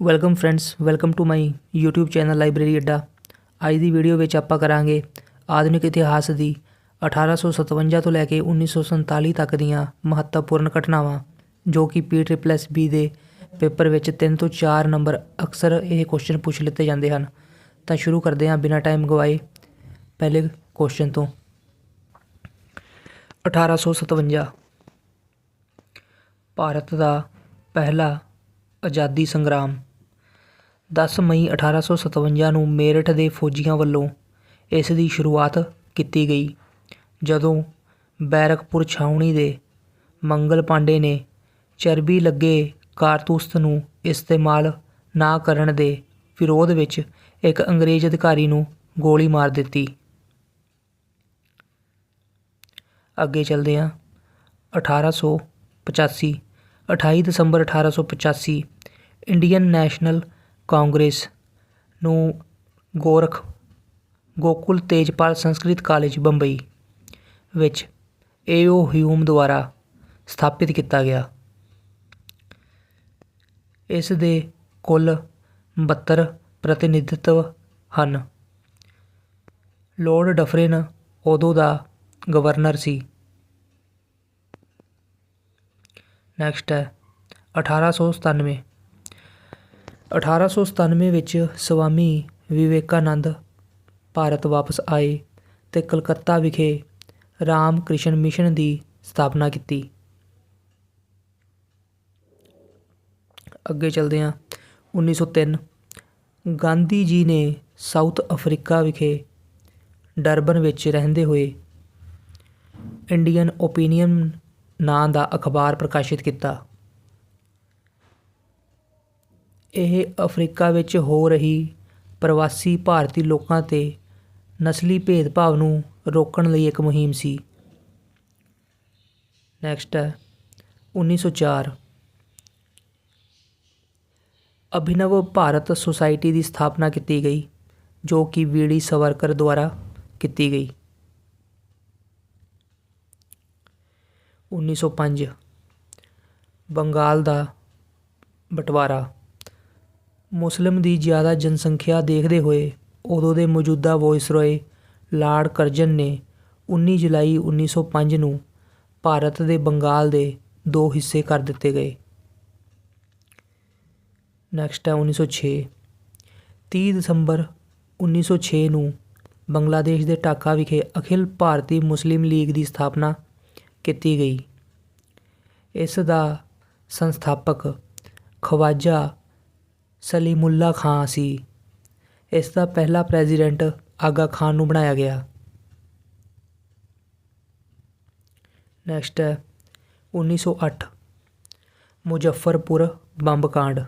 Welcome friends welcome to my YouTube channel library ਅੱਡਾ ਅੱਜ ਦੀ video ਵਿੱਚ ਆਪਾਂ ਕਰਾਂਗੇ ਆਧੁਨਿਕ ਇਤਿਹਾਸ ਦੀ 1857 ਤੋਂ ਲੈ ਕੇ 1947 ਤੱਕ ਦੀਆਂ ਮਹੱਤਵਪੂਰਨ ਘਟਨਾਵਾਂ ਜੋ ਕਿ PSSB ਦੇ ਪੇਪਰ ਵਿੱਚ 3 ਤੋਂ 4 ਨੰਬਰ ਅਕਸਰ ਇਹ ਕੁਐਸਚਨ ਪੁੱਛ ਲਿੱਤੇ ਜਾਂਦੇ ਹਨ ਤਾਂ ਸ਼ੁਰੂ ਕਰਦੇ ਹਾਂ ਬਿਨਾਂ ਟਾਈਮ ਗਵਾਏ ਪਹਿਲੇ ਕੁਐਸਚਨ ਤੋਂ 1857 ਭਾਰਤ ਦਾ ਪਹਿਲਾ ਆਜ਼ਾਦੀ ਸੰਗਰਾਮ ਦਸ ਮਈ 1857 ਨੂੰ ਮੇਰਠ ਦੇ ਫੌਜੀਆਂ ਵੱਲੋਂ ਇਸ ਦੀ ਸ਼ੁਰੂਆਤ ਕੀਤੀ ਗਈ, ਜਦੋਂ ਬੈਰਕਪੁਰ ਛਾਉਣੀ ਦੇ ਮੰਗਲ ਪਾਂਡੇ ਨੇ ਚਰਬੀ ਲੱਗੇ ਕਾਰਤੂਸ ਨੂੰ ਇਸਤੇਮਾਲ ਨਾ ਕਰਨ ਦੇ ਵਿਰੋਧ ਵਿੱਚ ਇੱਕ ਅੰਗਰੇਜ਼ ਅਧਿਕਾਰੀ ਨੂੰ ਗੋਲੀ ਮਾਰ ਦਿੱਤੀ। ਅੱਗੇ ਚੱਲਦੇ ਹਾਂ। 1885 28 ਦਸੰਬਰ 1885 ਇੰਡੀਅਨ ਨੈਸ਼ਨਲ ਕਾਂਗਰਸ ਨੂੰ ਗੋਰਖ ਗੋਕੁਲ ਤੇਜਪਾਲ ਸੰਸਕ੍ਰਿਤ ਕਾਲਜ, ਬੰਬਈ ਵਿੱਚ ਏਓ ਹਿਊਮ ਦੁਆਰਾ ਸਥਾਪਿਤ ਕੀਤਾ ਗਿਆ। ਇਸ ਦੇ ਕੁੱਲ 72 ਪ੍ਰਤੀਨਿਧਤਵ ਹਨ। ਲਾਰਡ ਡਫਰਿਨ ਉਦੋਂ ਦਾ ਗਵਰਨਰ ਸੀ। ਨੈਕਸਟ ਹੈ 1897 1897 ਵਿੱਚ ਸਵਾਮੀ ਵਿਵੇਕਾਨੰਦ ਭਾਰਤ ਵਾਪਸ ਆਏ ਤੇ ਕਲਕੱਤਾ ਵਿਖੇ ਰਾਮ ਕ੍ਰਿਸ਼ਨ ਮਿਸ਼ਨ ਦੀ ਸਥਾਪਨਾ ਕੀਤੀ। ਅੱਗੇ ਚੱਲਦੇ ਹਾਂ। 1903 ਗਾਂਧੀ ਜੀ ਨੇ ਸਾਊਥ ਅਫਰੀਕਾ ਵਿਖੇ ਡਰਬਨ ਵਿੱਚ ਰਹਿੰਦੇ ਹੋਏ ਇੰਡੀਅਨ ਓਪੀਨੀਅਨ ਨਾਂ ਦਾ ਅਖਬਾਰ ਪ੍ਰਕਾਸ਼ਿਤ ਕੀਤਾ। ਇਹ ਅਫਰੀਕਾ ਵਿੱਚ ਹੋ ਰਹੀ ਪ੍ਰਵਾਸੀ ਭਾਰਤੀ ਲੋਕਾਂ ਤੇ ਨਸਲੀ ਭੇਦਭਾਵ ਨੂੰ ਰੋਕਣ ਲਈ ਇੱਕ ਮੁਹਿੰਮ ਸੀ। ਨੈਕਸਟ ਹੈ 1904 ਅਭਿਨਵ ਭਾਰਤ ਸੁਸਾਇਟੀ ਦੀ ਸਥਾਪਨਾ ਕੀਤੀ ਗਈ, ਜੋ ਕਿ ਵੀਡੀ ਸਵਰਕਰ ਦੁਆਰਾ ਕੀਤੀ ਗਈ। 1905 ਬੰਗਾਲ ਦਾ ਬਟਵਾਰਾ। ਮੁਸਲਿਮ ਦੀ ਜ਼ਿਆਦਾ ਜਨਸੰਖਿਆ ਦੇਖਦੇ ਹੋਏ ਉਦੋਂ ਦੇ ਮੌਜੂਦਾ ਵਾਇਸਰੋਏ ਲਾਰਡ ਕਰਜ਼ਨ ਨੇ 19 ਜੁਲਾਈ 1905 ਨੂੰ ਭਾਰਤ ਦੇ ਬੰਗਾਲ ਦੇ ਦੋ ਹਿੱਸੇ ਕਰ ਦਿੱਤੇ ਗਏ। ਨੈਕਸਟ ਹੈ 1906 30 ਦਸੰਬਰ 1906 ਨੂੰ ਬੰਗਲਾਦੇਸ਼ ਦੇ ਢਾਕਾ ਵਿਖੇ ਅਖਿਲ ਭਾਰਤੀ ਮੁਸਲਿਮ ਲੀਗ ਦੀ ਸਥਾਪਨਾ ਕੀਤੀ ਗਈ। ਇਸ ਦਾ ਸੰਸਥਾਪਕ ਖਵਾਜਾ ਸਲੀਮੁੱਲਾ ਖਾਂ ਸੀ। ਇਸ ਦਾ ਪਹਿਲਾ ਪ੍ਰੈਜ਼ੀਡੈਂਟ ਆਗਾ ਖਾਨ ਨੂੰ ਬਣਾਇਆ ਗਿਆ। ਨੈਕਸਟ ਹੈ 1908 ਮੁਜ਼ੱਫਰਪੁਰ ਬੰਬ ਕਾਂਡ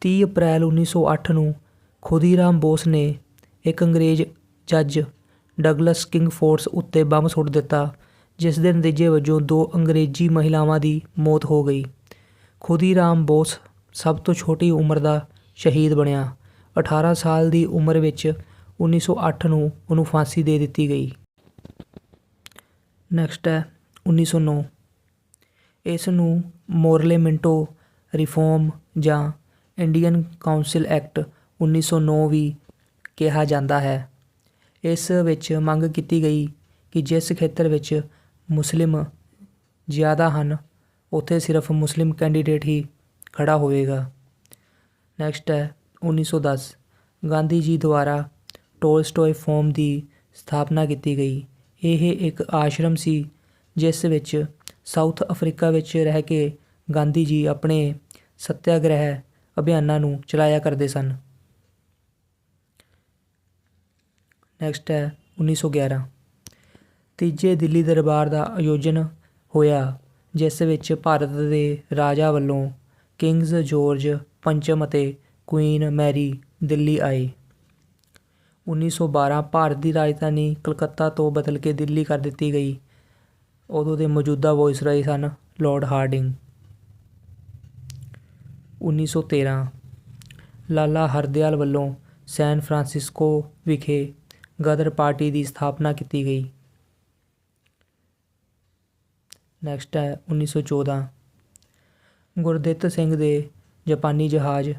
30 ਅਪ੍ਰੈਲ 1908 ਨੂੰ ਖੁਦੀਰਾਮ ਬੋਸ ਨੇ ਇੱਕ ਅੰਗਰੇਜ਼ ਜੱਜ ਡਗਲਸ ਕਿੰਗ ਫੋਰਸ ਉੱਤੇ ਬੰਬ ਸੁੱਟ ਦਿੱਤਾ, ਜਿਸ ਦੇ ਨਤੀਜੇ ਵਜੋਂ ਦੋ ਅੰਗਰੇਜ਼ੀ ਮਹਿਲਾਵਾਂ ਦੀ ਮੌਤ ਹੋ ਗਈ। ਖੁਦੀਰਾਮ ਬੋਸ ਸਭ ਤੋਂ ਛੋਟੀ ਉਮਰ ਦਾ ਸ਼ਹੀਦ ਬਣਿਆ। 18 ਸਾਲ ਦੀ ਉਮਰ ਵਿੱਚ 1908 ਨੂੰ ਉਹਨੂੰ ਫਾਂਸੀ ਦੇ ਦਿੱਤੀ ਗਈ। ਨੈਕਸਟ ਹੈ 1909 ਇਸ ਨੂੰ ਮੋਰਲੇਮੈਂਟੋ ਰਿਫਾਰਮ ਜਾਂ ਇੰਡੀਅਨ ਕਾਉਂਸਲ ਐਕਟ 1909 ਵੀ ਕਿਹਾ ਜਾਂਦਾ ਹੈ। ਇਸ ਵਿੱਚ ਮੰਗ ਕੀਤੀ ਗਈ ਕਿ ਜਿਸ ਖੇਤਰ ਵਿੱਚ ਮੁਸਲਿਮ ਜ਼ਿਆਦਾ ਹਨ, ਉੱਥੇ ਸਿਰਫ ਮੁਸਲਿਮ ਕੈਂਡੀਡੇਟ ਹੀ ਖੜਾ ਹੋਵੇਗਾ। ਨੈਕਸਟ ਹੈ 1910 ਗਾਂਧੀ ਜੀ ਦੁਆਰਾ ਟੋਲਸਟੋਏ ਫੋਰਮ ਦੀ ਸਥਾਪਨਾ ਕੀਤੀ ਗਈ। ਇਹ ਇੱਕ ਆਸ਼ਰਮ ਸੀ, ਜਿਸ ਵਿੱਚ ਸਾਊਥ ਅਫਰੀਕਾ ਵਿੱਚ ਰਹਿ ਕੇ ਗਾਂਧੀ ਜੀ ਆਪਣੇ ਸਤਿਆਗ੍ਰਹਿ ਅਭਿਆਨਾਂ ਨੂੰ ਚਲਾਇਆ ਕਰਦੇ ਸਨ। ਨੈਕਸਟ ਹੈ 1911 ਤੀਜੇ ਦਿੱਲੀ ਦਰਬਾਰ ਦਾ ਆਯੋਜਨ ਹੋਇਆ, ਜਿਸ ਵਿੱਚ ਭਾਰਤ ਦੇ ਰਾਜਾ ਵੱਲੋਂ ਕਿੰਗਜ਼ ਜੋਰਜ, ਪੰਚਮ ਅਤੇ ਕੁਈਨ ਮੈਰੀ ਦਿੱਲੀ ਆਏ। 1912 ਭਾਰਤ ਦੀ ਰਾਜਧਾਨੀ ਕਲਕੱਤਾ ਤੋਂ ਬਦਲ ਕੇ ਦਿੱਲੀ ਕਰ ਦਿੱਤੀ ਗਈ। ਉਦੋਂ ਦੇ ਮੌਜੂਦਾ ਵਾਇਸਰਾਏ ਸਨ ਲਾਰਡ ਹਾਰਡਿੰਗ 1913 ਲਾਲਾ ਹਰਦਿਆਲ ਵੱਲੋਂ ਸੈਨ ਫਰਾਂਸਿਸਕੋ ਵਿਖੇ ਗਦਰ ਪਾਰਟੀ ਦੀ ਸਥਾਪਨਾ ਕੀਤੀ ਗਈ। ਨੈਕਸਟ ਹੈ 1914 ਗੁਰਦਿੱਤ ਸਿੰਘ ਦੇ ਜਾਪਾਨੀ ਜਹਾਜ਼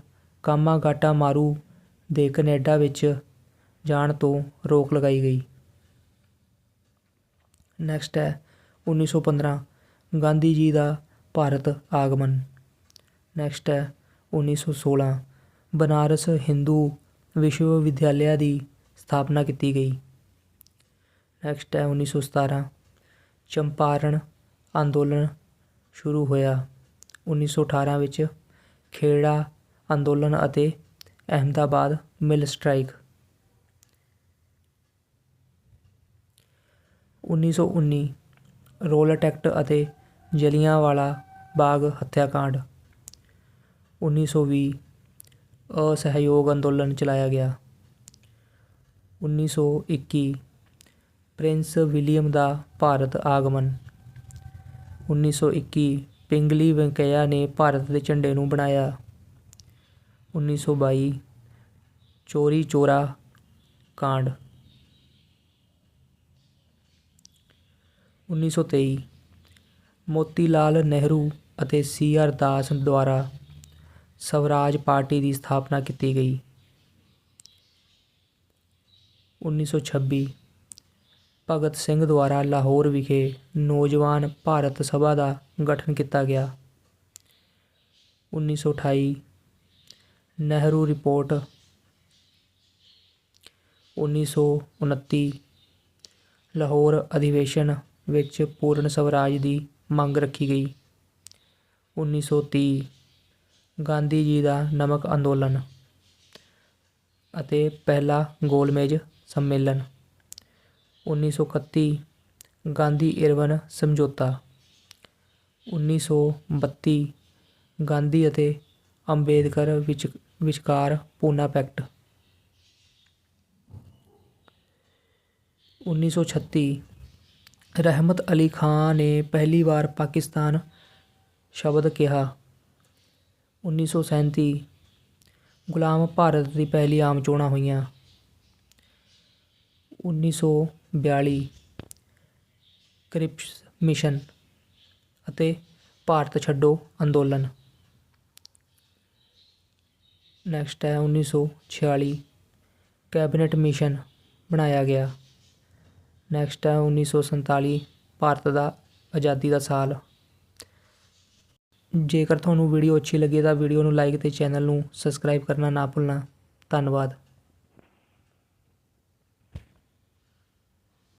ਕਾਮਾਗਾਟਾ ਮਾਰੂ ਦੇ ਕੈਨੇਡਾ ਵਿੱਚ ਜਾਣ ਤੋਂ ਰੋਕ ਲਗਾਈ ਗਈ। ਨੈਕਸਟ ਹੈ 1915 ਗਾਂਧੀ ਜੀ ਦਾ ਭਾਰਤ ਆਗਮਨ। ਨੈਕਸਟ ਹੈ 1916 ਬਨਾਰਸ ਹਿੰਦੂ ਵਿਸ਼ਵ ਵਿਦਿਆਲਿਆ ਦੀ ਸਥਾਪਨਾ ਕੀਤੀ ਗਈ। ਨੈਕਸਟ ਹੈ 1917 ਚੰਪਾਰਨ ਅੰਦੋਲਨ ਸ਼ੁਰੂ ਹੋਇਆ। 1918 ਵਿੱਚ ਖੇੜਾ ਅੰਦੋਲਨ ਅਤੇ Ahmedabad mill strike. 1919 Rowlatt act ਅਤੇ ਜਲਿਆਂਵਾਲਾ ਬਾਗ ਹੱਤਿਆਕਾਂਡ। 1920 ਅਸਹਿਯੋਗ ਅੰਦੋਲਨ ਚਲਾਇਆ ਗਿਆ। 1921 ਪ੍ਰਿੰਸ ਵਿਲੀਅਮ ਦਾ ਭਾਰਤ ਆਗਮਨ। 1921 ਪਿੰਗਲੀ ਵੈਂਕਈਆ ਨੇ ਭਾਰਤ ਦੇ ਝੰਡੇ ਨੂੰ ਬਣਾਇਆ। 1922 ਚੋਰੀ ਚੋਰਾ ਕਾਂਡ। 1923 ਮੋਤੀ ਲਾਲ ਨਹਿਰੂ ਅਤੇ ਸੀ ਆਰ ਦਾਸ ਦੁਆਰਾ ਸਵਰਾਜ ਪਾਰਟੀ ਦੀ ਸਥਾਪਨਾ ਕੀਤੀ ਗਈ। 1926 ਭਗਤ ਸਿੰਘ ਦੁਆਰਾ ਲਾਹੌਰ ਵਿਖੇ ਨੌਜਵਾਨ ਭਾਰਤ ਸਭਾ ਦਾ ਗਠਨ ਕੀਤਾ ਗਿਆ। 1928 ਨਹਿਰੂ ਰਿਪੋਰਟ। 1929 ਲਾਹੌਰ ਅਧਿਵੇਸ਼ਨ ਵਿੱਚ ਪੂਰਨ ਸਵਰਾਜ ਦੀ ਮੰਗ ਰੱਖੀ ਗਈ। 1930 ਗਾਂਧੀ ਜੀ ਦਾ ਨਮਕ ਅੰਦੋਲਨ ਅਤੇ ਪਹਿਲਾ ਗੋਲਮੇਜ ਸੰਮੇਲਨ। 1931 ਗਾਂਧੀ ਇਰਵਨ ਸਮਝੌਤਾ। 1932 ਗਾਂਧੀ ਅਤੇ ਅੰਬੇਦਕਰ ਵਿੱਚ, ਵਿਚਕਾਰ ਪੂਨਾ ਪੈਕਟ। 1936 ਰਹਿਮਤ ਅਲੀ ਖਾਨ ਨੇ ਪਹਿਲੀ ਵਾਰ ਪਾਕਿਸਤਾਨ ਸ਼ਬਦ ਕਿਹਾ। 1937 ਗੁਲਾਮ ਭਾਰਤ ਦੀ ਪਹਿਲੀ ਆਮ ਚੋਣਾਂ ਹੋਈਆਂ। ਬਿਆਲੀ ਕ੍ਰਿਪਸ ਮਿਸ਼ਨ ਅਤੇ ਭਾਰਤ ਛੱਡੋ ਅੰਦੋਲਨ। ਨੈਕਸਟ ਹੈ 1946 ਕੈਬਨਿਟ ਮਿਸ਼ਨ ਬਣਾਇਆ ਗਿਆ। ਨੈਕਸਟ ਹੈ 1947 ਭਾਰਤ ਦਾ ਆਜ਼ਾਦੀ ਦਾ ਸਾਲ। ਜੇਕਰ ਤੁਹਾਨੂੰ ਵੀਡੀਓ ਅੱਛੀ ਲੱਗੀ ਤਾਂ ਵੀਡੀਓ ਨੂੰ ਲਾਈਕ ਤੇ ਚੈਨਲ ਨੂੰ ਸਬਸਕ੍ਰਾਈਬ ਕਰਨਾ ਨਾ ਭੁੱਲਣਾ। ਧੰਨਵਾਦ।